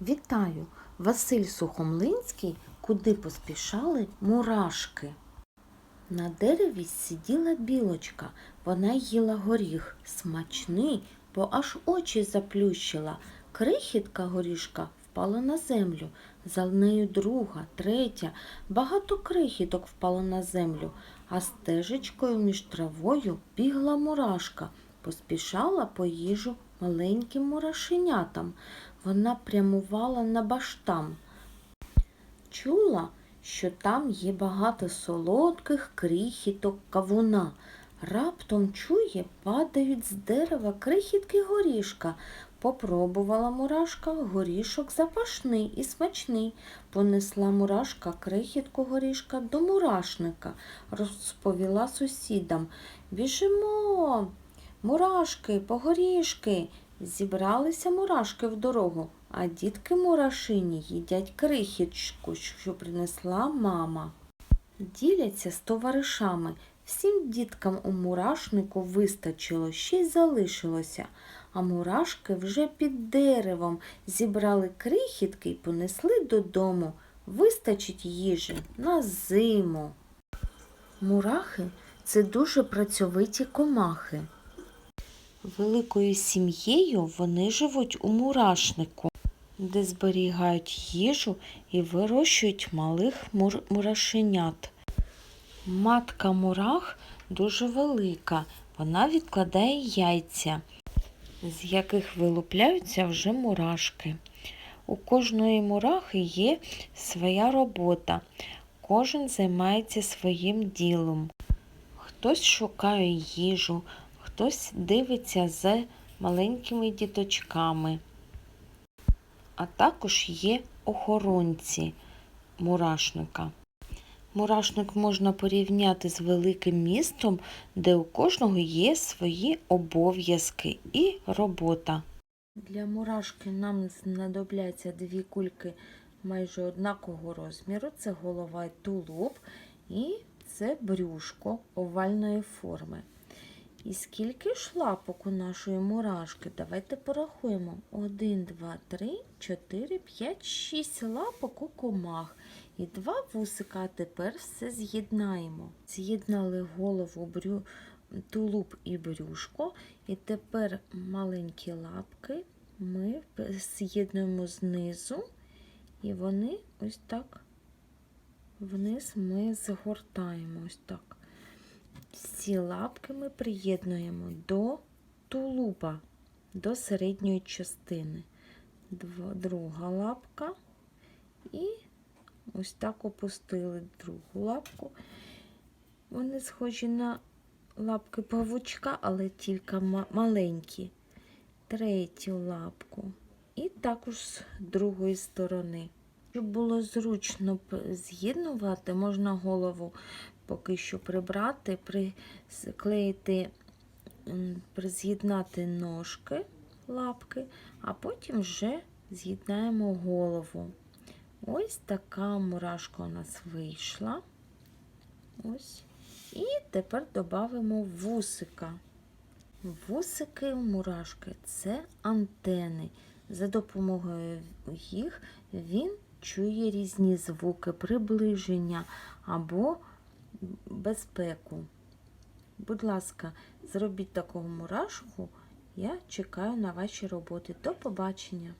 Вітаю! Василь Сухомлинський, куди поспішали мурашки. На дереві сиділа білочка, вона їла горіх, смачний, бо аж очі заплющила. Крихітка горішка впала на землю, за нею друга, третя, багато крихіток впало на землю, а стежечкою між травою бігла мурашка, поспішала по їжу маленьким мурашенятам. Вона прямувала на баштам. Чула, що там є багато солодких крихіток кавуна. Раптом чує, падають з дерева крихітки горішка. Попробувала мурашка горішок запашний і смачний. Понесла мурашка крихітку горішка до мурашника, розповіла сусідам. Біжимо, мурашки, по горішки. Зібралися мурашки в дорогу, а дітки мурашині їдять крихітку, що принесла мама. Діляться з товаришами. Всім діткам у мурашнику вистачило, ще й залишилося. А мурашки вже під деревом зібрали крихітки й понесли додому. Вистачить їжі на зиму. Мурахи це дуже працьовиті комахи. Великою сім'єю вони живуть у мурашнику, де зберігають їжу і вирощують малих мур- мурашенят. Матка мурах дуже велика, вона відкладає яйця, з яких вилупляються вже мурашки. У кожної мурахи є своя робота, кожен займається своїм ділом. Хтось шукає їжу, хтось дивиться за маленькими діточками. А також є охоронці мурашника. Мурашник можна порівняти з великим містом, де у кожного є свої обов'язки і робота. Для мурашки нам знадобляться дві кульки майже однакового розміру. Це голова і тулуб і це брюшко овальної форми. І скільки ж лапок у нашої мурашки? Давайте порахуємо. 1, 2, 3, 4, 5, 6 лапок у комах. І два вусика, тепер все з'єднаємо. З'єднали голову, брю... тулуб і брюшко. І тепер маленькі лапки ми з'єднуємо знизу, і вони ось так вниз ми згортаємо ось так. Всі лапки ми приєднуємо до тулуба, до середньої частини. Друга лапка і ось так опустили другу лапку. Вони схожі на лапки павучка, але тільки маленькі. Третю лапку. І також з другої сторони. Щоб було зручно з'єднувати, можна голову поки що прибрати, приклеїти, м, з'єднати ножки, лапки, а потім вже з'єднаємо голову. Ось така мурашка у нас вийшла. Ось. І тепер додамо вусика. Вусики мурашки це антени. За допомогою їх він чує різні звуки, приближення або безпеку. Будь ласка, зробіть такого мурашку. Я чекаю на ваші роботи. До побачення!